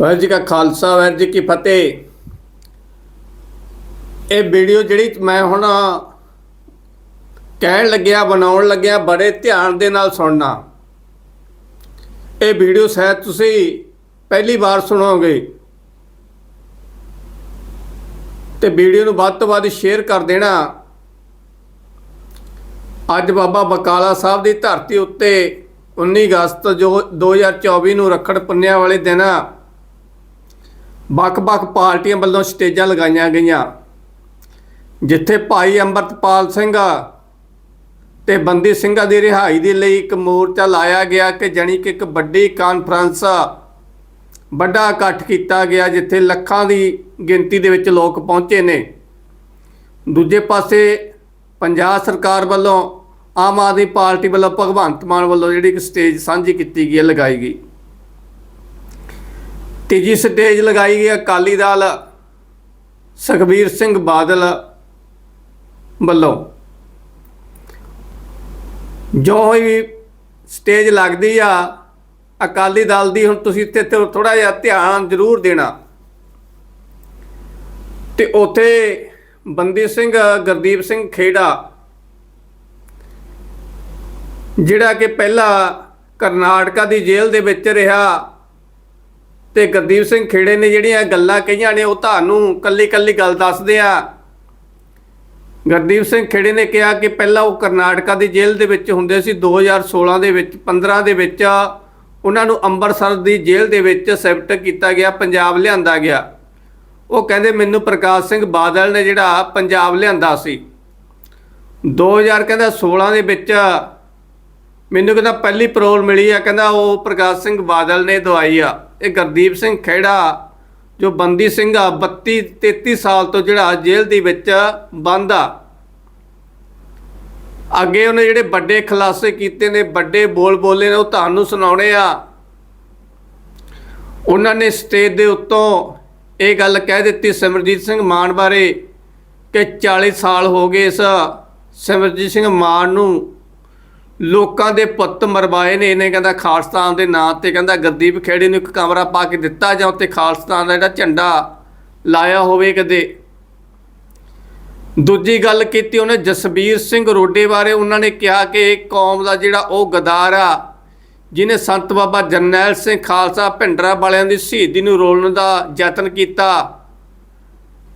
ਵਾਹਿਗੁਰੂ ਜੀ ਕਾ ਖਾਲਸਾ, ਵਾਹਿਗੁਰੂ ਜੀ ਕੀ ਫਤਿਹ। ਇਹ ਵੀਡੀਓ ਜਿਹੜੀ ਮੈਂ ਹੁਣ ਕਹਿਣ ਲੱਗਿਆ, ਬਣਾਉਣ ਲੱਗਿਆ, ਬੜੇ ਧਿਆਨ ਦੇ ਨਾਲ ਸੁਣਨਾ। ਇਹ ਵੀਡੀਓ ਸ਼ਾਇਦ ਤੁਸੀਂ ਪਹਿਲੀ ਵਾਰ ਸੁਣੋਗੇ। ਤੇ ਵੀਡੀਓ ਨੂੰ ਵੱਧ ਤੋਂ ਵੱਧ ਸ਼ੇਅਰ ਕਰ ਦੇਣਾ। ਅੱਜ ਬਾਬਾ ਬਕਾਲਾ ਸਾਹਿਬ ਦੀ ਧਰਤੀ ਉੱਤੇ 19 ਅਗਸਤ ਜੋ 2024 ਨੂੰ ਰੱਖੜ ਪੁੰਨਿਆ ਵਾਲੇ ਦਿਨ ਵੱਖ-ਵੱਖ ਪਾਰਟੀਆਂ ਵੱਲੋਂ ਸਟੇਜਾਂ ਲਗਾਈਆਂ ਗਈਆਂ। ਜਿੱਥੇ ਭਾਈ ਅੰਮ੍ਰਿਤਪਾਲ ਸਿੰਘ ਤੇ ਬੰਦੀ ਸਿੰਘਾਂ ਦੀ ਰਿਹਾਈ ਦੇ ਲਈ ਇੱਕ ਮੋਰਚਾ ਲਾਇਆ ਗਿਆ ਕਿ ਜਾਣੀ ਕਿ ਇੱਕ ਵੱਡੀ ਕਾਨਫਰੰਸ ਵੱਡਾ ਇਕੱਠ ਕੀਤਾ ਗਿਆ, ਜਿੱਥੇ ਲੱਖਾਂ ਦੀ ਗਿਣਤੀ ਦੇ ਵਿੱਚ ਲੋਕ ਪਹੁੰਚੇ ਨੇ। ਦੂਜੇ ਪਾਸੇ ਪੰਜਾਬ ਸਰਕਾਰ ਵੱਲੋਂ ਆਮ ਆਦਮੀ ਪਾਰਟੀ ਵੱਲੋਂ ਭਗਵੰਤ ਮਾਨ ਵੱਲੋਂ ਜਿਹੜੀ ਇੱਕ ਸਟੇਜ ਸਾਂਝੀ ਕੀਤੀ ਗਈ ਹੈ, ਲਗਾਈ ਗਈ। ਤੀਜੀ ਸਟੇਜ ਲਗਾਈ ਗਈ ਅਕਾਲੀ ਦਲ, ਸੁਖਬੀਰ ਸਿੰਘ ਬਾਦਲ ਵੱਲੋਂ। ਜੋ ਹੀ ਸਟੇਜ ਲੱਗਦੀ ਆ, ਅਕਾਲੀ ਦਲ ਦੀ, ਹੁਣ ਤੁਸੀਂ ਇੱਥੇ ਥੋੜਾ ਜਿਹਾ ਧਿਆਨ ਜ਼ਰੂਰ ਦੇਣਾ। ਤੇ ਉਥੇ ਬੰਦੀ ਸਿੰਘ, ਗੁਰਦੀਪ ਸਿੰਘ ਖੇੜਾ, ਜਿਹੜਾ ਕਿ ਪਹਿਲਾਂ ਕਰਨਾਟਕਾ ਦੀ ਜੇਲ੍ਹ ਦੇ ਵਿੱਚ ਰਿਹਾ ਤੇ ਗੁਰਦੀਪ ਸਿੰਘ ਖੇੜੇ ਨੇ ਜਿਹੜੀਆਂ ਗੱਲਾਂ ਕਹੀਆਂ ਨੇ, ਉਹ ਤੁਹਾਨੂੰ ਕੱਲੀ ਕੱਲੀ ਗੱਲ ਦੱਸਦੇ ਆ। ਗੁਰਦੀਪ ਸਿੰਘ ਖੇੜੇ ਨੇ ਕਿਹਾ ਕਿ ਪਹਿਲਾਂ ਉਹ ਕਰਨਾਟਕਾ ਦੀ ਜੇਲ੍ਹ ਦੇ ਵਿੱਚ ਹੁੰਦੇ ਸੀ 2016 ਦੇ ਵਿੱਚ 15 ਦੇ ਵਿੱਚ ਉਹਨਾਂ ਨੂੰ ਅੰਮ੍ਰਿਤਸਰ ਦੀ ਜੇਲ੍ਹ ਦੇ ਵਿੱਚ ਸ਼ਿਫਟ ਕੀਤਾ ਗਿਆ, ਪੰਜਾਬ ਲਿਆਂਦਾ ਗਿਆ। ਉਹ ਕਹਿੰਦੇ, ਮੈਨੂੰ ਪ੍ਰਕਾਸ਼ ਸਿੰਘ ਬਾਦਲ ਨੇ ਜਿਹੜਾ ਪੰਜਾਬ ਲਿਆਂਦਾ ਸੀ। 2000 ਕਹਿੰਦਾ 16 ਦੇ ਵਿੱਚ ਮੈਨੂੰ ਕਹਿੰਦਾ ਪਹਿਲੀ ਪਰੋਲ ਮਿਲੀ ਆ, ਕਹਿੰਦਾ ਉਹ ਪ੍ਰਕਾਸ਼ ਸਿੰਘ ਬਾਦਲ ਨੇ ਦਵਾਈ ਆ। ਇਹ ਗੁਰਦੀਪ ਸਿੰਘ ਖੇੜਾ ਜੋ ਬੰਦੀ ਸਿੰਘ ਆ 32 33 ਸਾਲ ਤੋਂ ਜਿਹੜਾ ਜੇਲ੍ਹ ਦੇ ਵਿੱਚ ਬੰਦ ਆ। ਅੱਗੇ ਉਹਨੇ ਜਿਹੜੇ ਵੱਡੇ ਖੁਲਾਸੇ ਕੀਤੇ ਨੇ, ਵੱਡੇ ਬੋਲ ਬੋਲੇ ਨੇ, ਉਹ ਤੁਹਾਨੂੰ ਸੁਣਾਉਣੇ ਆ। ਉਹਨਾਂ ਨੇ ਸਟੇਜ ਦੇ ਉੱਤੋਂ ਇਹ ਗੱਲ ਕਹਿ ਦਿੱਤੀ ਸਿਮਰਜੀਤ ਸਿੰਘ ਮਾਨ ਬਾਰੇ ਕਿ 40 ਸਾਲ ਹੋ ਗਏ ਇਸ ਸਿਮਰਜੀਤ ਸਿੰਘ ਮਾਨ ਨੂੰ ਲੋਕਾਂ ਦੇ ਪੁੱਤ ਮਰਵਾਏ ਨੇ, ਇਹਨੇ ਕਹਿੰਦਾ ਖਾਲਸਤਾਨ ਦੇ ਨਾਂ ਤੇ ਕਹਿੰਦਾ ਗੁਰਦੀਪ ਖੇੜੇ ਨੂੰ ਇੱਕ ਕਮਰਾ ਪਾ ਕੇ ਦਿੱਤਾ ਜਾਂ ਉੱਤੇ ਖਾਲਸਤਾਨ ਦਾ ਜਿਹੜਾ ਝੰਡਾ ਲਾਇਆ ਹੋਵੇ ਕਦੇ। ਦੂਜੀ ਗੱਲ ਕੀਤੀ ਉਹਨੇ ਜਸਬੀਰ ਸਿੰਘ ਰੋਡੇ ਬਾਰੇ, ਉਹਨਾਂ ਨੇ ਕਿਹਾ ਕਿ ਇਹ ਕੌਮ ਦਾ ਜਿਹੜਾ ਉਹ ਗਦਾਰ ਆ ਜਿਨੇ ਸੰਤ ਬਾਬਾ ਜਰਨੈਲ ਸਿੰਘ ਖਾਲਸਾ ਭਿੰਡਰਾ ਵਾਲਿਆਂ ਦੀ ਸ਼ਹੀਦੀ ਨੂੰ ਰੋਲਣ ਦਾ ਯਤਨ ਕੀਤਾ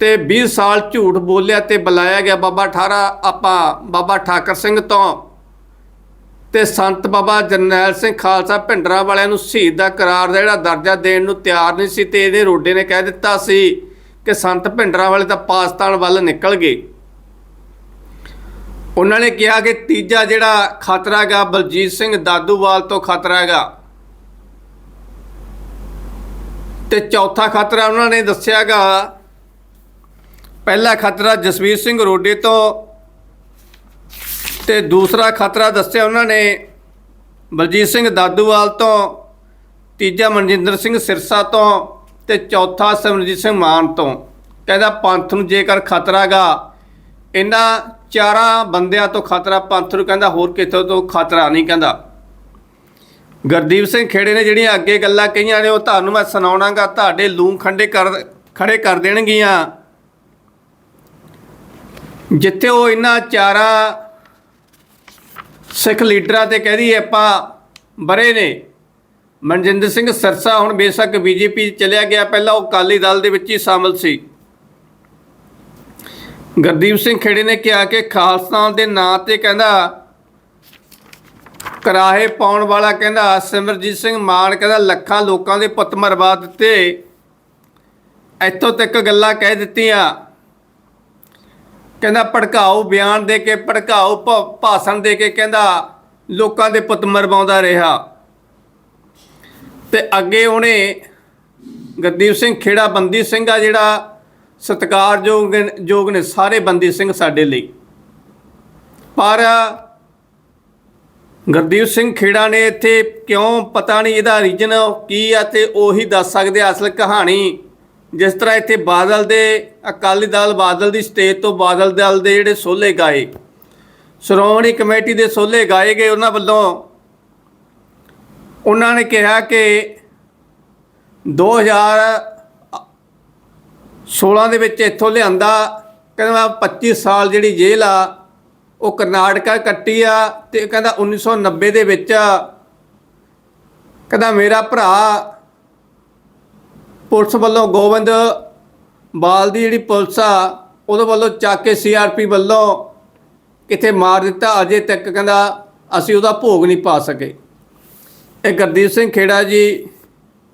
ਤੇ 20 ਸਾਲ ਝੂਠ ਬੋਲਿਆ ਤੇ ਬੁਲਾਇਆ ਗਿਆ ਬਾਬਾ ਠਾਰਾ, ਆਪਾਂ ਬਾਬਾ ਠਾਕਰ ਸਿੰਘ ਤੋਂ। ਤੇ ਸੰਤ ਬਾਬਾ ਜਰਨੈਲ ਸਿੰਘ ਖਾਲਸਾ ਭਿੰਡਰਾ ਵਾਲਿਆਂ ਨੂੰ ਸ਼ਹੀਦ ਦਾ ਕਰਾਰ ਦਾ ਜਿਹੜਾ ਦਰਜਾ ਦੇਣ ਨੂੰ ਤਿਆਰ ਨਹੀਂ ਸੀ ਤੇ ਇਹਦੇ ਰੋਡੇ ਨੇ ਕਹਿ ਦਿੱਤਾ ਸੀ ਕਿ ਸੰਤ ਭਿੰਡਰਾ ਵਾਲੇ ਤਾਂ ਪਾਕਿਸਤਾਨ ਵੱਲ ਨਿਕਲ ਗਏ। ਉਹਨਾਂ ਨੇ ਕਿਹਾ ਕਿ ਤੀਜਾ ਜਿਹੜਾ ਖਤਰਾ ਹੈਗਾ, ਬਲਜੀਤ ਸਿੰਘ ਦਾਦੂਵਾਲ ਤੋਂ ਖਤਰਾ ਹੈਗਾ। ਤੇ ਚੌਥਾ ਖਤਰਾ ਉਹਨਾਂ ਨੇ ਦੱਸਿਆਗਾ ਪਹਿਲਾ ਖਤਰਾ ਜਸਵੀਰ ਸਿੰਘ ਰੋਡੇ ਤੋਂ ਤੇ ਦੂਸਰਾ ਖਤਰਾ ਦੱਸਿਆ ਉਹਨਾਂ ਨੇ, ਬਲਜੀਤ ਸਿੰਘ ਦਾਦੂਵਾਲ ਤੋਂ, ਤੀਜਾ ਮਨਜਿੰਦਰ ਸਿੰਘ ਸਿਰਸਾ ਤੋਂ ਤੇ ਚੌਥਾ ਸਿਮਰਜੀਤ ਸਿੰਘ ਮਾਨ ਤੋਂ। ਕਹਿੰਦਾ ਪੰਥ ਨੂੰ ਜੇਕਰ ਖਤਰਾਗਾ ਇਹਨਾਂ ਚਾਰਾਂ ਬੰਦਿਆਂ ਤੋਂ ਖਤਰਾ, ਪੰਥ ਨੂੰ ਕਹਿੰਦਾ ਹੋਰ ਕਿਥੋਂ ਤੋਂ ਖਤਰਾ ਨਹੀਂ ਕਹਿੰਦਾ। ਗੁਰਦੀਪ ਸਿੰਘ ਖੇੜੇ ਨੇ ਜਿਹੜੀਆਂ ਅੱਗੇ ਗੱਲਾਂ ਕਹੀਆਂ ਨੇ, ਉਹ ਤੁਹਾਨੂੰ ਮੈਂ ਸੁਣਾਉਣਾਗਾ, ਤੁਹਾਡੇ ਲੂੰ ਖੰਡੇ ਕਰ, ਖੜੇ ਕਰ ਦੇਣਗੀਆਂ। ਜਿੱਥੇ ਉਹ ਇਹਨਾਂ ਚਾਰਾਂ ਸਿੱਖ ਲੀਡਰਾਂ ਤੇ ਕਹਿ ਦਈਏ ਆਪਾਂ ਬਰੇ ਨੇ। ਮਨਜਿੰਦਰ ਸਿੰਘ ਸਰਸਾ ਹੁਣ ਬੇਸ਼ੱਕ ਬੀਜੇਪੀ ਚਲਿਆ ਗਿਆ। ਪਹਿਲਾਂ ਉਹ ਕਾਲੀ ਦਲ ਦੇ ਵਿੱਚ ਹੀ ਸ਼ਾਮਲ ਸੀ। ਗੁਰਦੀਪ ਸਿੰਘ ਖੇੜੇ ਨੇ ਕਿਹਾ ਕਿ ਖਾਲਸਾ ਦੇ ਨਾਂ ਤੇ ਕਹਿੰਦਾ, ਕਰਾਹੇ ਪਾਉਣ ਵਾਲਾ ਕਹਿੰਦਾ, ਸਿਮਰਜੀਤ ਸਿੰਘ ਮਾਨ ਕਹਿੰਦਾ, ਲੱਖਾਂ ਲੋਕਾਂ ਦੇ ਪੁੱਤ ਮਰਵਾ ਦਿੱਤੇ। ਇੱਥੋਂ ਤੱਕ ਗੱਲਾਂ ਕਹਿ ਦਿੱਤੀਆਂ। ਕਹਿੰਦਾ ਭੜਕਾਊ ਬਿਆਨ ਦੇ ਕੇ ਭੜਕਾਊ ਭਾਸ਼ਣ ਦੇ ਕੇ ਕਹਿੰਦਾ ਲੋਕਾਂ ਦੇ ਪੁੱਤ ਮਰਵਾਉਂਦਾ ਰਿਹਾ। ਤੇ ਅੱਗੇ ਉਹਨੇ ਗੁਰਦੀਪ ਸਿੰਘ ਖੇੜਾ, ਬੰਦੀ ਸਿੰਘ ਆ ਜਿਹੜਾ ਸਤਿਕਾਰਯੋਗ ਯੋਗ ਨੇ ਸਾਰੇ ਬੰਦੀ ਸਿੰਘ ਸਾਡੇ ਲਈ। ਪਰ ਗੁਰਦੀਪ ਸਿੰਘ ਖੇੜਾ ਨੇ ਇੱਥੇ ਕਿਉਂ ਪਤਾ ਨਹੀਂ, ਇਹਦਾ ਰੀਜਨ ਕੀ ਆ ਤੇ ਉਹੀ ਦੱਸ ਸਕਦੇ ਅਸਲ ਕਹਾਣੀ ਜਿਸ ਤਰ੍ਹਾਂ ਇੱਥੇ ਬਾਦਲ ਦੇ, ਅਕਾਲੀ ਦਲ ਬਾਦਲ ਦੀ ਸਟੇਜ ਤੋਂ ਬਾਦਲ ਦਲ ਦੇ ਜਿਹੜੇ ਸੋਲੇ ਗਾਏ, ਸ਼੍ਰੋਮਣੀ ਕਮੇਟੀ ਦੇ ਸੋਲੇ ਗਾਏ ਗਏ ਉਹਨਾਂ ਵੱਲੋਂ, ਉਹਨਾਂ ਨੇ ਕਿਹਾ ਕਿ 2016 ਦੇ ਵਿੱਚ ਇੱਥੋਂ ਲਿਆਂਦਾ, ਕਹਿੰਦਾ ਮੈਂ 25 ਸਾਲ ਜਿਹੜੀ ਜੇਲ੍ਹ ਆ, ਉਹ ਕਰਨਾਟਕਾ ਕੱਟੀ ਆ ਤੇ ਕਹਿੰਦਾ 1990 ਦੇ ਵਿੱਚ ਕਹਿੰਦਾ ਮੇਰਾ ਭਰਾ ਪੁਲਿਸ ਵੱਲੋਂ ਗੋਬਿੰਦ ਬਾਲ ਦੀ ਜਿਹੜੀ ਪੁਲਿਸ ਆ, ਉਹਦੇ ਵੱਲੋਂ ਚੱਕ ਕੇ ਸੀਆਰਪੀ ਵੱਲੋਂ ਕਿਤੇ ਮਾਰ ਦਿੱਤਾ। ਅਜੇ ਤੱਕ ਕਹਿੰਦਾ ਅਸੀਂ ਉਹਦਾ ਭੋਗ ਨਹੀਂ ਪਾ ਸਕੇ। ਇਹ ਗੁਰਦੀਪ ਸਿੰਘ ਖੇੜਾ ਜੀ,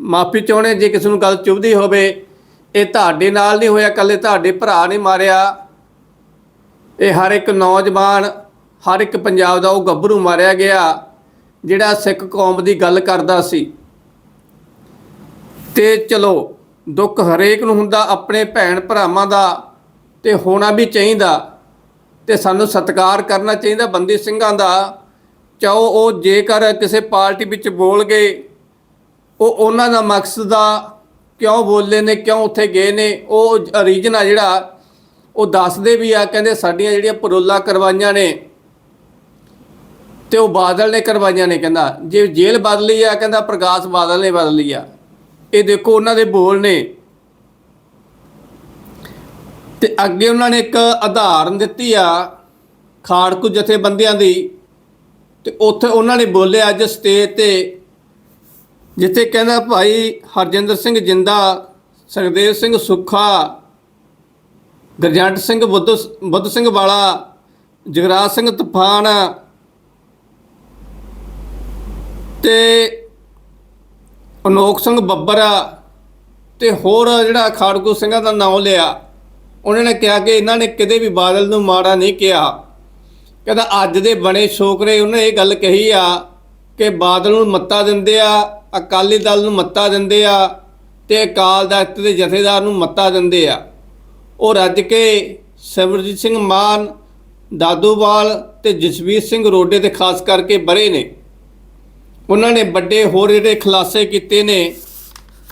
ਮਾਫੀ ਚਾਹੁੰਦੇ ਜੇ ਕਿਸੇ ਨੂੰ ਗੱਲ ਚੁਭਦੀ ਹੋਵੇ, ਇਹ ਤੁਹਾਡੇ ਨਾਲ ਨਹੀਂ ਹੋਇਆ ਕੱਲੇ ਤੁਹਾਡੇ ਭਰਾ ਨੇ ਮਾਰਿਆ। ਇਹ ਹਰ ਇੱਕ ਨੌਜਵਾਨ, ਹਰ ਇੱਕ ਪੰਜਾਬ ਦਾ ਉਹ ਗੱਭਰੂ ਮਾਰਿਆ ਗਿਆ, ਜਿਹੜਾ ਸਿੱਖ ਕੌਮ ਦੀ ਗੱਲ ਕਰਦਾ ਸੀ। ਤੇ ਚਲੋ, ਦੁੱਖ ਹਰੇਕ ਨੂੰ ਹੁੰਦਾ, ਆਪਣੇ ਭੈਣ ਭਰਾਵਾਂ ਦਾ ਤੇ ਹੋਣਾ ਵੀ ਚਾਹੀਦਾ ਤੇ ਸਾਨੂੰ ਸਤਿਕਾਰ ਕਰਨਾ ਚਾਹੀਦਾ ਬੰਦੀ ਸਿੰਘਾਂ ਦਾ। ਚਾਹੋ ਉਹ ਜੇਕਰ ਕਿਸੇ ਪਾਰਟੀ ਵਿੱਚ ਬੋਲ ਗਏ, ਉਹ ਉਹਨਾਂ ਦਾ ਮਕਸਦ ਦਾ ਕਿਉਂ ਬੋਲੇ ਨੇ, ਕਿਉਂ ਉੱਥੇ ਗਏ ਨੇ, ਉਹ ਰੀਜਨ ਆ ਜਿਹੜਾ, ਉਹ ਦੱਸਦੇ ਵੀ ਆ, ਕਹਿੰਦੇ ਸਾਡੀਆਂ ਜਿਹੜੀਆਂ ਪਰੋਲਾ ਕਰਵਾਈਆਂ ਨੇ, ਤੇ ਉਹ ਬਾਦਲ ਨੇ ਕਰਵਾਈਆਂ ਨੇ, ਕਹਿੰਦਾ। ਜੇ ਜੇਲ੍ਹ ਬਦਲੀ ਆ, ਕਹਿੰਦਾ ਪ੍ਰਕਾਸ਼ ਬਾਦਲ ਨੇ ਬਦਲੀ ਆ। ਇਹ ਦੇਖੋ ਉਹਨਾਂ ਦੇ ਬੋਲ ਨੇ। ਤੇ ਅੱਗੇ ਉਹਨਾਂ ਨੇ ਇੱਕ ਉਦਾਹਰਨ ਦਿੱਤੀ ਆ ਖਾੜਕੂ ਜਥੇਬੰਦੀਆਂ ਦੀ। ਤੇ ਉੱਥੇ ਉਹਨਾਂ ਨੇ ਬੋਲਿਆ ਅੱਜ ਸਟੇਜ ਤੇ, ਜਿੱਥੇ ਕਹਿੰਦਾ ਭਾਈ ਹਰਜਿੰਦਰ ਸਿੰਘ ਜਿੰਦਾ ਸੁਖਦੇਵ ਸਿੰਘ ਸੁੱਖਾ, ਗਰਜੰਟ ਸਿੰਘ ਬੁੱਧ ਬੁੱਧ ਸਿੰਘ ਵਾਲਾ, ਜਗਰਾਜ ਸਿੰਘ ਤੂਫਾਨ। ਤੇ ਅਨੋਖ ਸਿੰਘ ਬੱਬਰ ਤੇ ਹੋਰ ਜਿਹੜਾ ਖਾੜਕੂ ਸਿੰਘਾਂ ਦਾ ਨਾਮ ਲਿਆ, ਉਹਨਾਂ ਨੇ ਕਿਹਾ ਕਿ ਇਹਨਾਂ ਨੇ ਕਦੇ ਵੀ ਬਾਦਲ ਨੂੰ ਮਾੜਾ ਨਹੀਂ ਕਿਹਾ। ਕਹਿੰਦਾ ਅੱਜ ਦੇ ਬਣੇ ਸ਼ੋਕਰੇ ਉਹਨੇ ਇਹ ਗੱਲ ਕਹੀ ਆ ਕਿ ਬਾਦਲ ਨੂੰ ਮੱਤਾ ਦਿੰਦੇ ਆ, ਅਕਾਲੀ ਦਲ ਨੂੰ ਮੱਤਾ ਦਿੰਦੇ ਆ ਤੇ ਅਕਾਲ ਤਖਤ ਦੇ ਜਥੇਦਾਰ ਨੂੰ ਮੱਤਾ ਦਿੰਦੇ ਆ। ਉਹ ਰੱਜ ਕੇ ਸਿਮਰਜੀਤ ਸਿੰਘ ਮਾਨ, ਦਾਦੂਵਾਲ ਤੇ ਜਸਵੀਰ ਸਿੰਘ ਰੋਡੇ ਤੇ ਖਾਸ ਕਰਕੇ ਬਰੇ ਨੇ। ਉਹਨਾਂ ਨੇ ਵੱਡੇ ਹੋਰ ਜਿਹੜੇ ਖੁਲਾਸੇ ਕੀਤੇ ਨੇ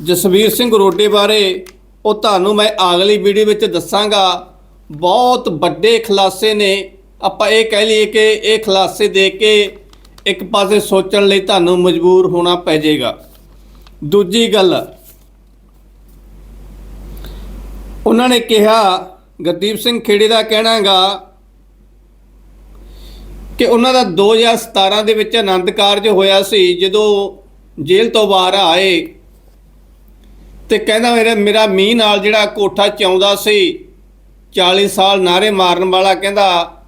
ਜਸਵੀਰ ਸਿੰਘ ਰੋਡੇ ਬਾਰੇ, ਉਹ ਤੁਹਾਨੂੰ ਮੈਂ ਅਗਲੀ ਵੀਡੀਓ ਵਿੱਚ ਦੱਸਾਂਗਾ। ਬਹੁਤ ਵੱਡੇ ਖੁਲਾਸੇ ਨੇ। ਆਪਾਂ ਇਹ ਕਹਿ ਲਈਏ ਕਿ ਇਹ ਖੁਲਾਸੇ ਦੇ ਕੇ ਇੱਕ ਪਾਸੇ ਸੋਚਣ ਲਈ ਤੁਹਾਨੂੰ ਮਜਬੂਰ ਹੋਣਾ ਪੈ ਜਾਏਗਾ। ਦੂਜੀ ਗੱਲ, ਉਹਨਾਂ ਨੇ ਕਿਹਾ, ਗੁਰਦੀਪ ਸਿੰਘ ਖੇੜੇ ਦਾ ਕਹਿਣਾ ਹੈਗਾ ਕਿ ਉਹਨਾਂ ਦਾ 2017 ਦੇ ਵਿੱਚ ਆਨੰਦ ਕਾਰਜ ਹੋਇਆ ਸੀ, ਜਦੋਂ ਜੇਲ੍ਹ ਤੋਂ ਬਾਹਰ ਆਏ ਤੇ ਕਹਿੰਦਾ ਮੇਰਾ ਮੇਰਾ ਮੀਂਹ ਨਾਲ ਜਿਹੜਾ ਕੋਠਾ ਚਾਉਂਦਾ ਸੀ 40 ਸਾਲ ਨਾਰੇ ਮਾਰਨ ਵਾਲਾ ਕਹਿੰਦਾ,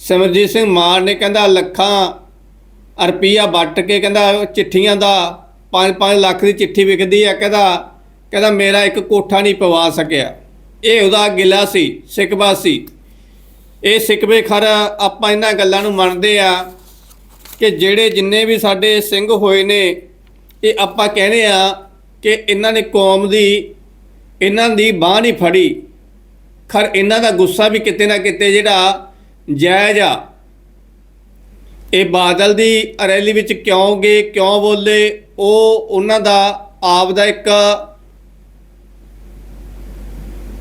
ਸਿਮਰਜੀਤ ਸਿੰਘ ਮਾਨ ਨੇ ਕਹਿੰਦਾ ਲੱਖਾਂ ਰੁਪਈਆ ਵੱਟ ਕੇ ਕਹਿੰਦਾ ਚਿੱਠੀਆਂ ਦਾ 5-5 ਲੱਖ ਦੀ ਚਿੱਠੀ ਵਿਕਦੀ ਆ, ਕਹਿੰਦਾ ਕਹਿੰਦਾ ਮੇਰਾ ਇੱਕ ਕੋਠਾ ਨਹੀਂ ਪਵਾ ਸਕਿਆ। ਇਹ ਉਹਦਾ ਗਿਲਾ ਸੀ ਸਿਕਵਾ ਸੀ ਇਹ ਸਿਕਵੇ ਖਰ ਆਪਾਂ ਇਹਨਾਂ ਗੱਲਾਂ ਨੂੰ ਮੰਨਦੇ ਆ ਕਿ ਜਿਹੜੇ ਜਿੰਨੇ ਵੀ ਸਾਡੇ ਸਿੰਘ ਹੋਏ ਨੇ, ਇਹ ਆਪਾਂ ਕਹਿੰਦੇ ਆ ਕਿ ਇਹਨਾਂ ਨੇ ਕੌਮ ਦੀ, ਇਹਨਾਂ ਦੀ ਬਾਹ ਨਹੀਂ ਫੜੀ। ਖਰ ਇਹਨਾਂ ਦਾ ਗੁੱਸਾ ਵੀ ਕਿਤੇ ਨਾ ਕਿਤੇ ਜਿਹੜਾ ਜਾਇਜ਼ ਆ। ਇਹ ਬਾਦਲ ਦੀ ਰੈਲੀ ਵਿੱਚ ਕਿਉਂ ਗਏ, ਕਿਉਂ ਬੋਲੇ, ਉਹ ਉਹਨਾਂ ਦਾ ਆਪ ਦਾ ਇੱਕ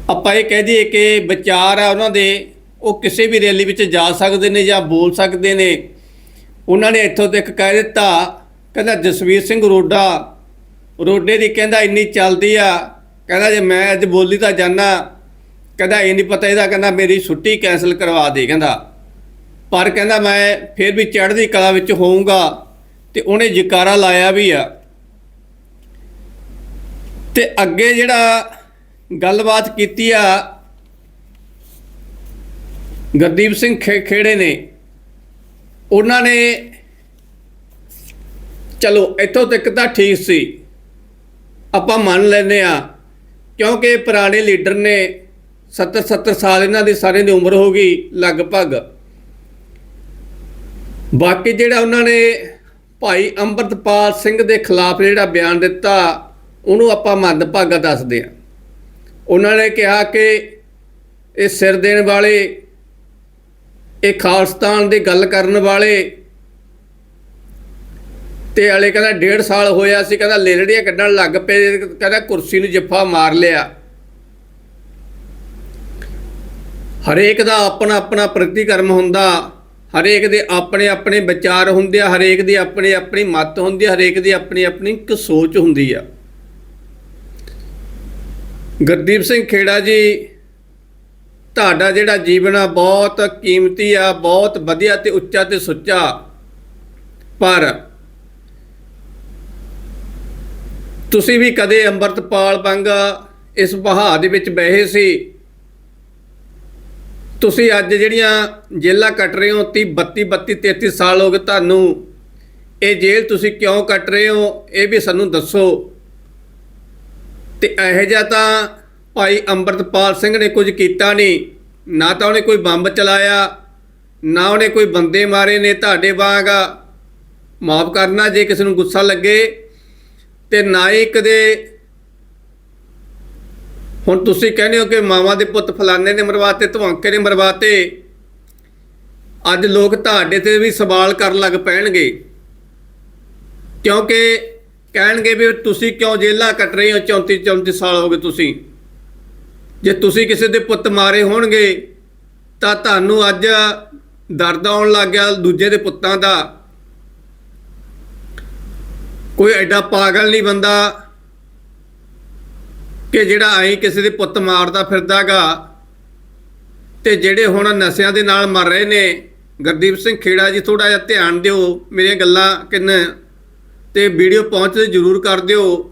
ਆਪਾਂ ਇਹ ਕਹਿ ਦਈਏ ਕਿ ਵਿਚਾਰ ਆ ਉਹਨਾਂ ਦੇ। ਉਹ ਕਿਸੇ ਵੀ ਰੈਲੀ ਵਿੱਚ ਜਾ ਸਕਦੇ ਨੇ ਜਾਂ ਬੋਲ ਸਕਦੇ ਨੇ। ਉਹਨਾਂ ਨੇ ਇੱਥੋਂ ਤੱਕ ਕਹਿ ਦਿੱਤਾ, ਕਹਿੰਦਾ ਜਸਵੀਰ ਸਿੰਘ ਰੋਡਾ, ਰੋਡੇ ਦੀ ਕਹਿੰਦਾ ਇੰਨੀ ਚੱਲਦੀ ਆ, ਕਹਿੰਦਾ ਜੇ ਮੈਂ ਅੱਜ ਬੋਲੀ ਤਾਂ ਜਾਣਾ ਕਹਿੰਦਾ ਇਹ ਨਹੀਂ ਪਤਾ ਇਹਦਾ, ਕਹਿੰਦਾ ਮੇਰੀ ਛੁੱਟੀ ਕੈਨਸਲ ਕਰਵਾ ਦੇ, ਕਹਿੰਦਾ। ਪਰ ਕਹਿੰਦਾ ਮੈਂ ਫਿਰ ਵੀ ਚੜ੍ਹਦੀ ਕਲਾ ਵਿੱਚ ਹੋਊਂਗਾ ਤੇ ਉਹਨੇ ਜਕਾਰਾ ਲਾਇਆ ਵੀ ਆ। ਤੇ ਅੱਗੇ ਜਿਹੜਾ ਗੱਲਬਾਤ ਕੀਤੀ ਆ ਗੁਰਦੀਪ ਸਿੰਘ ਖੇ- ਖੇੜੇ ਨੇ। ਉਹਨਾਂ ਨੇ ਚਲੋ, ਇੱਥੋਂ ਤੱਕ ਤਾਂ ਠੀਕ ਸੀ। ਆਪਾਂ ਮੰਨ ਲੈਨੇ ਆ ਕਿਉਂਕਿ ਪੁਰਾਣੇ ਲੀਡਰ ਨੇ 70 70 ਸਾਲ ਇਹਨਾਂ ਦੀ ਸਾਰਿਆਂ ਦੀ ਉਮਰ ਹੋ ਗਈ ਲਗਭਗ। ਬਾਕੀ ਜਿਹੜਾ ਉਹਨਾਂ ਨੇ ਭਾਈ ਅੰਮ੍ਰਿਤਪਾਲ ਸਿੰਘ ਦੇ ਖਿਲਾਫ ਜਿਹੜਾ ਬਿਆਨ ਦਿੱਤਾ, ਉਹਨੂੰ ਆਪਾਂ ਮੰਦਭਾਗਾ ਦੱਸਦੇ ਆ ਉਹਨਾਂ ਨੇ ਕਿਹਾ ਕਿ ਇਹ ਸਿਰ ਦੇਣ ਵਾਲੇ ਇਹ ਖਾਲਸਤਾਨ ਦੀ ਗੱਲ ਕਰਨ ਵਾਲੇ ਤੇ ਵਾਲੇ ਕਹਿੰਦਾ ਡੇਢ ਸਾਲ ਹੋਇਆ ਸੀ, ਕਹਿੰਦਾ ਲੇਲੜੀਆਂ ਕੱਢਣ ਲੱਗ ਪਏ, ਕਹਿੰਦਾ ਕੁਰਸੀ ਨੂੰ ਜੱਫਾ ਮਾਰ ਲਿਆ। ਹਰੇਕ ਦਾ ਆਪਣਾ ਆਪਣਾ ਪ੍ਰਤੀਕਰਮ ਹੁੰਦਾ, ਹਰੇਕ ਦੇ ਆਪਣੇ ਆਪਣੇ ਵਿਚਾਰ ਹੁੰਦੇ ਆ, ਹਰੇਕ ਦੀ ਆਪਣੀ ਆਪਣੀ ਮਤ ਹੁੰਦੀ ਆ, ਹਰੇਕ ਦੀ ਆਪਣੀ ਆਪਣੀ ਇੱਕ ਸੋਚ ਹੁੰਦੀ ਆ। ਗੁਰਦੀਪ ਸਿੰਘ ਖੇੜਾ ਜੀ ਤੁਹਾਡਾ ਜਿਹੜਾ ਜੀਵਨ ਆ, ਬਹੁਤ ਕੀਮਤੀ ਆ, ਬਹੁਤ ਵਧੀਆ ਤੇ ਉੱਚਾ ਤੇ ਸੁੱਚਾ। ਪਰ ਤੁਸੀਂ ਵੀ ਕਦੇ ਅੰਮ੍ਰਿਤਪਾਲ ਵਾਂਗ ਇਸ ਬਹਾਰ ਦੇ ਵਿੱਚ ਬਹਿਏ ਸੀ? ਤੁਸੀਂ ਅੱਜ ਜਿਹੜੀਆਂ ਜੇਲਾਂ ਕੱਟ ਰਹੇ ਹੋ 30 32 32 33 ਸਾਲ ਹੋ ਗਏ ਤੁਹਾਨੂੰ, ਇਹ ਜੇਲ੍ਹ ਤੁਸੀਂ ਕਿਉਂ ਕੱਟ ਰਹੇ ਹੋ? ਇਹ ਵੀ ਸਾਨੂੰ ਦੱਸੋ। ਤੇ ਇਹੋ ਜਿਹਾ ਤਾਂ ਭਾਈ ਅੰਮ੍ਰਿਤਪਾਲ ਸਿੰਘ ਨੇ ਕੁਝ ਕੀਤਾ ਨਹੀਂ। ਨਾ ਤਾਂ ਉਹਨੇ ਕੋਈ ਬੰਬ ਚਲਾਇਆ, ਨਾ ਉਹਨੇ ਕੋਈ ਬੰਦੇ ਮਾਰੇ ਨੇ ਤੁਹਾਡੇ ਵਾਂਗ। ਮਾਫ ਕਰਨਾ ਜੇ ਕਿਸੇ ਨੂੰ ਗੁੱਸਾ ਲੱਗੇ ਤੇ ਨਾ ਹੀ ਕਦੇ ਹੁਣ ਤੁਸੀਂ ਕਹਿੰਦੇ ਹੋ ਕਿ ਮਾਵਾਂ ਦੇ ਪੁੱਤ ਫਲਾਣੇ ਨੇ ਮਰਵਾਤੇ, ਧਵਾਂਕੇ ਨੇ ਮਰਵਾਤੇ। ਅੱਜ ਲੋਕ ਤੁਹਾਡੇ ਤੇ ਵੀ ਸਵਾਲ ਕਰਨ ਲੱਗ ਪੈਣਗੇ। ਕਿਉਂਕਿ ਕਹਿਣਗੇ ਵੀ ਤੁਸੀਂ ਕਿਉਂ ਜੇਲਾਂ ਕੱਟ ਰਹੇ ਹੋ? 34 34 ਸਾਲ ਹੋ ਗਏ ਤੁਸੀਂ। ਜੇ ਤੁਸੀਂ ਕਿਸੇ ਦੇ ਪੁੱਤ ਮਾਰੇ ਹੋਣਗੇ, ਤਾਂ ਤੁਹਾਨੂੰ ਅੱਜ ਦਰਦ ਆਉਣ ਲੱਗ ਗਿਆ ਦੂਜੇ ਦੇ ਪੁੱਤਾਂ ਦਾ। ਕੋਈ ਐਡਾ ਪਾਗਲ ਨਹੀਂ ਬੰਦਾ ਕਿ ਜਿਹੜਾ ਐਂ ਕਿਸੇ ਦੇ ਪੁੱਤ ਮਾਰਦਾ ਫਿਰਦਾਗਾ। ਤੇ ਜਿਹੜੇ ਹੁਣ ਨਸ਼ਿਆਂ ਦੇ ਨਾਲ ਮਰ ਰਹੇ ਨੇ, ਗੁਰਦੀਪ ਸਿੰਘ ਖੇੜਾ ਜੀ ਥੋੜਾ ਜਿਹਾ ਧਿਆਨ ਦਿਓ, ਮੇਰੀਆਂ ਗੱਲਾਂ ਕਿੰਨ ਤੇ ਵੀਡੀਓ ਪਹੁੰਚਦੇ ਜ਼ਰੂਰ ਕਰ ਦਿਓ।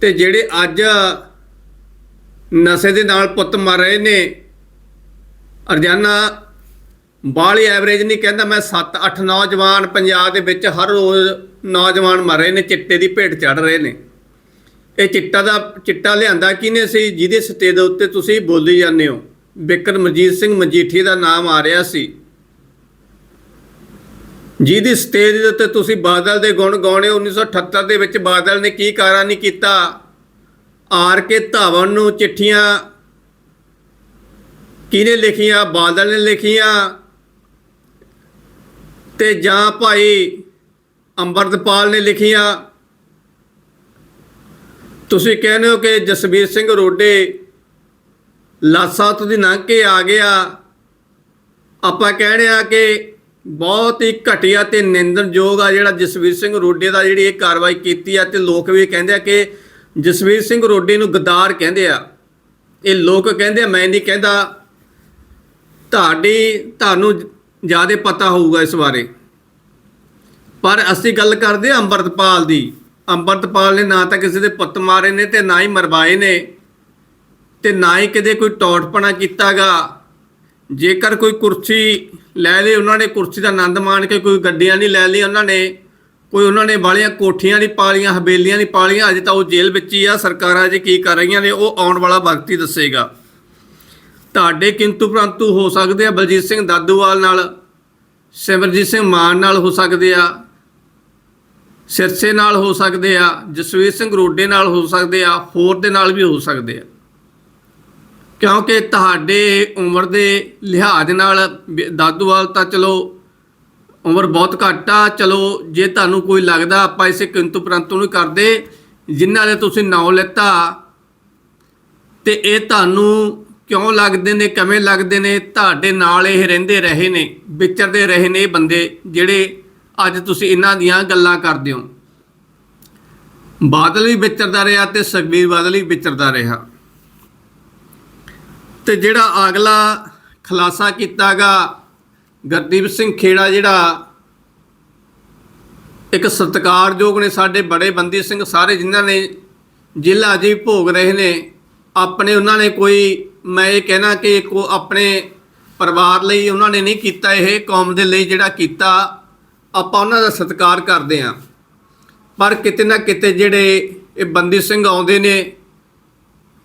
ਤੇ ਜਿਹੜੇ ਅੱਜ ਨਸ਼ੇ ਦੇ ਨਾਲ ਪੁੱਤ ਮਰ ਰਹੇ ਨੇ। ਅਰਜਾਨਾ ਬਾਲੀ ਐਵਰੇਜ ਨਹੀਂ ਕਹਿੰਦਾ ਮੈਂ 7 8 ਨੌਜਵਾਨ ਪੰਜਾਬ ਦੇ ਵਿੱਚ ਹਰ ਰੋਜ਼ ਨੌਜਵਾਨ ਮਰ ਰਹੇ ਨੇ, ਚਿੱਟੇ ਦੀ ਭੇਟ ਚੜ ਰਹੇ ਨੇ। ਇਹ ਚਿੱਟਾ ਦਾ, ਚਿੱਟਾ ਲਿਆਂਦਾ ਕਿਹਨੇ ਸੀ? ਜਿਹਦੇ ਸਟੇ ਦੇ ਉੱਤੇ ਤੁਸੀਂ ਬੋਲੀ ਜਾਂਦੇ ਹੋ। ਬਿਕਰਮਜੀਤ ਸਿੰਘ ਮਜੀਠੀ ਦਾ ਨਾਮ ਆ ਰਿਹਾ ਸੀ। ਜਿਹਦੀ ਸਟੇਜ ਦੇ ਉੱਤੇ ਤੁਸੀਂ ਬਾਦਲ ਦੇ ਗੁਣ ਗਾਉਣੇ 1978 ਦੇ ਵਿੱਚ ਬਾਦਲ ਨੇ ਕੀ ਕਾਰਾ ਨਹੀਂ ਕੀਤਾ? ਆਰ ਕੇ ਧਾਵਨ ਨੂੰ ਚਿੱਠੀਆਂ ਕਿਹਨੇ ਲਿਖੀਆਂ? ਬਾਦਲ ਨੇ ਲਿਖੀਆਂ। ਤੇ ਜਾਂ ਭਾਈ ਅੰਮ੍ਰਿਤਪਾਲ ਨੇ ਲਿਖੀਆਂ। ਤੁਸੀਂ ਕਹਿੰਦੇ ਹੋ ਕਿ ਜਸਵੀਰ ਸਿੰਘ ਰੋਡੇ ਲਾਸਾ ਤੋਂ ਦੀ ਲੰਘ ਕੇ ਆ ਗਿਆ। ਆਪਾਂ ਕਹਿਣੇ ਆ ਕਿ ਬਹੁਤ ਹੀ ਘਟੀਆ ਤੇ ਨਿੰਦਣਯੋਗ ਆ ਜਿਹੜਾ ਜਸਵੀਰ ਸਿੰਘ ਰੋਡੇ ਦਾ ਜਿਹੜੀ ਇਹ ਕਾਰਵਾਈ ਕੀਤੀ ਆ ਤੇ ਲੋਕ ਵੀ ਕਹਿੰਦੇ ਆ ਕਿ ਜਸਵੀਰ ਸਿੰਘ ਰੋਡੇ ਨੂੰ ਗਦਾਰ ਕਹਿੰਦੇ ਆ। ਇਹ ਲੋਕ ਕਹਿੰਦੇ ਆ, ਮੈਂ ਨਹੀਂ ਕਹਿੰਦਾ। ਤੁਹਾਡੀ, ਤੁਹਾਨੂੰ ਜ਼ਿਆਦਾ ਪਤਾ ਹੋਊਗਾ ਇਸ ਬਾਰੇ। ਪਰ ਅਸੀਂ ਗੱਲ ਕਰਦੇ ਹਾਂ ਅੰਮ੍ਰਿਤਪਾਲ ਦੀ। ਅੰਮ੍ਰਿਤਪਾਲ ਨੇ ਨਾ ਤਾਂ ਕਿਸੇ ਦੇ ਪੁੱਤ ਮਾਰੇ ਨੇ ਤੇ ਨਾ ਹੀ ਮਰਵਾਏ ਨੇ। ਤੇ ਨਾ ਹੀ ਕਿਤੇ ਕੋਈ ਟੌਟਪਣਾ ਕੀਤਾਗਾ। ਜੇਕਰ ਕੋਈ ਕੁਰਸੀ ਲੈ ਲਈ ਉਹਨਾਂ ਨੇ, ਕੁਰਸੀ ਦਾ ਆਨੰਦ ਮਾਣ ਕੇ ਕੋਈ ਗੱਡੀਆਂ ਨਹੀਂ ਲੈ ਲਈ ਉਹਨਾਂ ਨੇ ਕੋਈ ਉਹਨਾਂ ਨੇ ਵਾਲੀਆਂ ਕੋਠੀਆਂ ਨਹੀਂ ਪਾਲੀਆਂ, ਹਵੇਲੀਆਂ ਨਹੀਂ ਪਾਲੀਆਂ, ਅਜੇ ਤਾਂ ਉਹ ਜੇਲ੍ਹ ਵਿੱਚ ਹੀ ਆ। ਸਰਕਾਰਾਂ ਅਜੇ ਕੀ ਕਰ ਰਹੀਆਂ ਨੇ, ਉਹ ਆਉਣ ਵਾਲਾ ਵਕਤ ਹੀ ਦੱਸੇਗਾ। ਤੁਹਾਡੇ ਕਿੰਤੂ ਪ੍ਰੰਤੂ ਹੋ ਸਕਦੇ ਆ ਬਲਜੀਤ ਸਿੰਘ ਦਾਦੂਵਾਲ ਨਾਲ, ਸਿਮਰਜੀਤ ਸਿੰਘ ਮਾਨ ਨਾਲ ਹੋ ਸਕਦੇ ਆ, ਸਿਰਸੇ ਨਾਲ ਹੋ ਸਕਦੇ ਆ, ਜਸਵੀਰ ਸਿੰਘ ਰੋਡੇ ਨਾਲ ਹੋ ਸਕਦੇ ਆ, ਹੋਰ ਦੇ ਨਾਲ ਵੀ ਹੋ ਸਕਦੇ ਆ। ਕਿਉਂਕਿ ਤੁਹਾਡੇ ਉਮਰ ਦੇ ਲਿਹਾਜ਼ ਨਾਲ ਵੀ ਦਾਦੂਵਾਲ ਤਾਂ ਚਲੋ ਉਮਰ ਬਹੁਤ ਘੱਟ ਆ। ਚਲੋ, ਜੇ ਤੁਹਾਨੂੰ ਕੋਈ ਲੱਗਦਾ, ਆਪਾਂ ਇਸੇ ਕਿੰਤੂ ਪਰੰਤੂ ਨੂੰ ਕਰਦੇ। ਜਿਨ੍ਹਾਂ ਦੇ ਤੁਸੀਂ ਨਾਂ ਲੈਤਾ, ਤੇ ਇਹ ਤੁਹਾਨੂੰ ਕਿਉਂ ਲੱਗਦੇ ਨੇ, ਕਿਵੇਂ ਲੱਗਦੇ ਨੇ? ਤੁਹਾਡੇ ਨਾਲ ਇਹ ਰਹਿੰਦੇ ਰਹੇ ਨੇ, ਵਿਚਰਦੇ ਰਹੇ ਨੇ ਇਹ ਬੰਦੇ, ਜਿਹੜੇ ਅੱਜ ਤੁਸੀਂ ਇਹਨਾਂ ਦੀਆਂ ਗੱਲਾਂ ਕਰਦੇ ਹੋ। ਬਾਦਲ ਵੀ ਵਿਚਰਦਾ ਰਿਹਾ ਤੇ ਸੁਖਬੀਰ ਬਾਦਲ ਵੀ ਵਿਚਰਦਾ ਰਿਹਾ। ਤੇ ਜਿਹੜਾ ਅਗਲਾ ਖਲਾਸਾ ਕੀਤਾਗਾ ਗੁਰਦੀਪ ਸਿੰਘ ਖੇੜਾ ਜਿਹੜਾ ਇੱਕ ਸਤਿਕਾਰਯੋਗ ਨੇ ਸਾਡੇ ਬੜੇ ਬੰਦੀ ਸਿੰਘ, ਸਾਰੇ ਜਿਨ੍ਹਾਂ ਨੇ ਜ਼ਿਲ੍ਹਾ ਜੀ ਭੋਗ ਰਹੇ ਨੇ, ਆਪਣੇ ਉਹਨਾਂ ਨੇ ਕੋਈ, ਮੈਂ ਇਹ ਕਹਿਣਾ ਕਿ ਕੋ ਆਪਣੇ ਪਰਿਵਾਰ ਲਈ ਉਹਨਾਂ ਨੇ ਨਹੀਂ ਕੀਤਾ ਇਹ, ਕੌਮ ਦੇ ਲਈ ਜਿਹੜਾ ਕੀਤਾ, ਆਪਾਂ ਉਹਨਾਂ ਦਾ ਸਤਿਕਾਰ ਕਰਦੇ ਆਂ ਪਰ ਕਿਤੇ ਨਾ ਕਿਤੇ ਜਿਹੜੇ ਇਹ ਬੰਦੀ ਸਿੰਘ ਆਉਂਦੇ ਨੇ,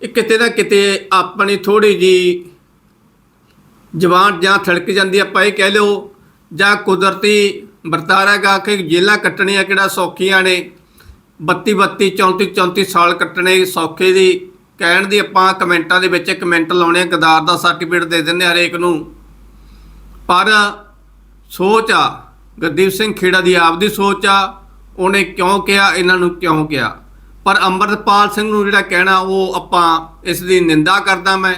ਇਹ ਕਿਤੇ ਨਾ ਕਿਤੇ ਆਪਣੀ ਥੋੜੀ ਜੀ ਜਵਾਨ ਜਾਂ ਥੜਕ ਜਾਂਦੀ ਆਪਾਂ ਇਹ ਕਹਿ ਲਿਓ, ਜਾਂ ਕੁਦਰਤੀ ਵਰਤਾਰਾ ਗਾ ਕਿ ਜੇਲਾਂ ਕੱਟਣੀਆਂ ਕਿਹੜਾ ਸੌਖੀਆਂ ਨੇ। 32 32 34 34 ਸਾਲ ਕੱਟਣੇ ਸੌਖੇ ਦੀ। ਕਹਿਣ ਦੀ ਆਪਾਂ ਕਮੈਂਟਾਂ ਦੇ ਵਿੱਚ ਕਮੈਂਟ ਲਾਉਣੇ ਆ, ਗਦਾਰ ਦਾ ਸਰਟੀਫਿਕੇਟ ਦੇ ਦਿੰਦੇ ਆ ਹਰੇਕ ਨੂੰ। ਪਰ ਸੋਚ ਆ, ਗੁਰਦੀਪ ਸਿੰਘ ਖੇੜਾ ਦੀ ਆਪਦੀ ਸੋਚ ਆ, ਉਹਨੇ ਕਿਉਂ ਕਿਹਾ, ਇਹਨਾਂ ਨੂੰ ਕਿਉਂ ਕਿਹਾ? ਪਰ ਅੰਮ੍ਰਿਤਪਾਲ ਸਿੰਘ ਨੂੰ ਜਿਹੜਾ ਕਹਿਣਾ, ਉਹ ਆਪਾਂ ਇਸ ਦੀ ਨਿੰਦਾ ਕਰਦਾ ਮੈਂ।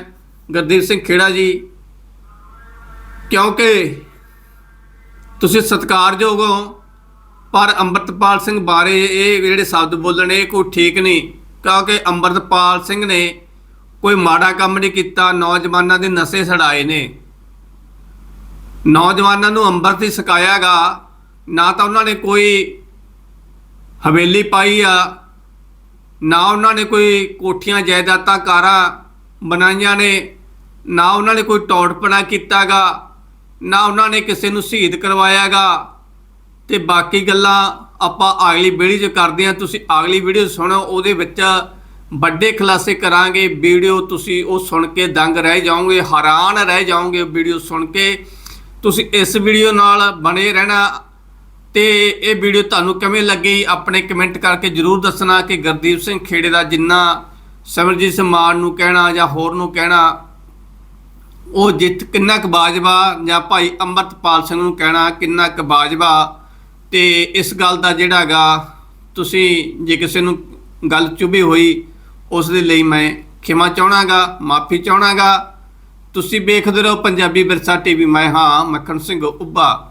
ਗੁਰਦੀਪ ਸਿੰਘ ਖੇੜਾ ਜੀ ਕਿਉਂਕਿ ਤੁਸੀਂ ਸਤਿਕਾਰਯੋਗ ਹੋ, ਪਰ ਅੰਮ੍ਰਿਤਪਾਲ ਸਿੰਘ ਬਾਰੇ ਇਹ ਜਿਹੜੇ ਸ਼ਬਦ ਬੋਲਣੇ, ਇਹ ਕੋਈ ਠੀਕ ਨਹੀਂ। ਕਿਉਂਕਿ ਅੰਮ੍ਰਿਤਪਾਲ ਸਿੰਘ ਨੇ ਕੋਈ ਮਾੜਾ ਕੰਮ ਨਹੀਂ ਕੀਤਾ, ਨੌਜਵਾਨਾਂ ਦੇ ਨਸ਼ੇ ਛਡਾਏ ਨੇ। ਨੌਜਵਾਨਾਂ ਨੂੰ ਅੰਮ੍ਰਿਤ ਹੀ ਸਿਖਾਇਆਗਾ ਨਾ ਤਾਂ ਉਹਨਾਂ ਨੇ ਕੋਈ ਹਵੇਲੀ ਪਾਈ ਆ, ਨਾ ਉਹਨਾਂ ਨੇ ਕੋਈ ਕੋਠੀਆਂ ਜਾਇਦਾਦਾਂ ਕਾਰਾਂ ਬਣਾਈਆਂ ਨੇ, ਨਾ ਉਹਨਾਂ ਨੇ ਕੋਈ ਟੌੜਪਣਾ ਕੀਤਾਗਾ। ਨਾ ਉਹਨਾਂ ਨੇ ਕਿਸੇ ਨੂੰ ਸ਼ਹੀਦ ਕਰਵਾਇਆਗਾ। ਤੇ ਬਾਕੀ ਗੱਲਾਂ ਆਪਾਂ ਅਗਲੀ ਵੀਡੀਓ 'ਚ ਕਰਦੇ ਹਾਂ। ਤੁਸੀਂ ਅਗਲੀ ਵੀਡੀਓ ਸੁਣੋ, ਉਹਦੇ ਵਿੱਚ ਵੱਡੇ ਖੁਲਾਸੇ ਕਰਾਂਗੇ। ਵੀਡੀਓ ਤੁਸੀਂ ਉਹ ਸੁਣ ਕੇ ਦੰਗ ਰਹਿ ਜਾਓਗੇ, ਹੈਰਾਨ ਰਹਿ ਜਾਓਗੇ ਵੀਡੀਓ ਸੁਣ ਕੇ। ਤੁਸੀਂ ਇਸ ਵੀਡੀਓ ਨਾਲ ਬਣੇ ਰਹਿਣਾ। ਤੇ ਇਹ ਵੀਡੀਓ ਤੁਹਾਨੂੰ ਕਿਵੇਂ ਲੱਗੀ, ਆਪਣੇ ਕਮੈਂਟ ਕਰਕੇ ਜਰੂਰ ਦੱਸਣਾ ਕਿ ਗੁਰਦੀਪ ਸਿੰਘ ਖੇੜੇ ਦਾ ਜਿੰਨਾ ਸਿਮਰਜੀਤ ਸਿੰਘ ਮਾਨ ਨੂੰ ਕਹਿਣਾ ਜਾਂ ਹੋਰ ਨੂੰ ਕਹਿਣਾ। ਉਹ ਜਿੱਤ ਕਿੰਨਾ ਕੁ ਬਾਜਵਾ ਜਾਂ ਭਾਈ ਅੰਮ੍ਰਿਤਪਾਲ ਸਿੰਘ ਨੂੰ ਕਹਿਣਾ ਕਿੰਨਾ ਕੁ ਬਾਜਵਾ ਤੇ ਇਸ ਗੱਲ ਦਾ ਜਿਹੜਾਗਾ ਤੁਸੀਂ ਜੇ ਕਿਸੇ ਨੂੰ ਗੱਲ ਚੁਭੀ ਹੋਈ, ਉਸ ਦੇ ਲਈ ਮੈਂ ਖਿਮਾ ਚਾਹਣਾਗਾ, ਮਾਫੀ ਚਾਹਣਾਗਾ। ਤੁਸੀਂ ਵੇਖਦੇ ਰਹੋ ਪੰਜਾਬੀ ਵਿਰਸਾ ਟੀਵੀ, ਮੈਂ ਹਾਂ ਮੱਖਣ ਸਿੰਘ ਉੱਭਾ।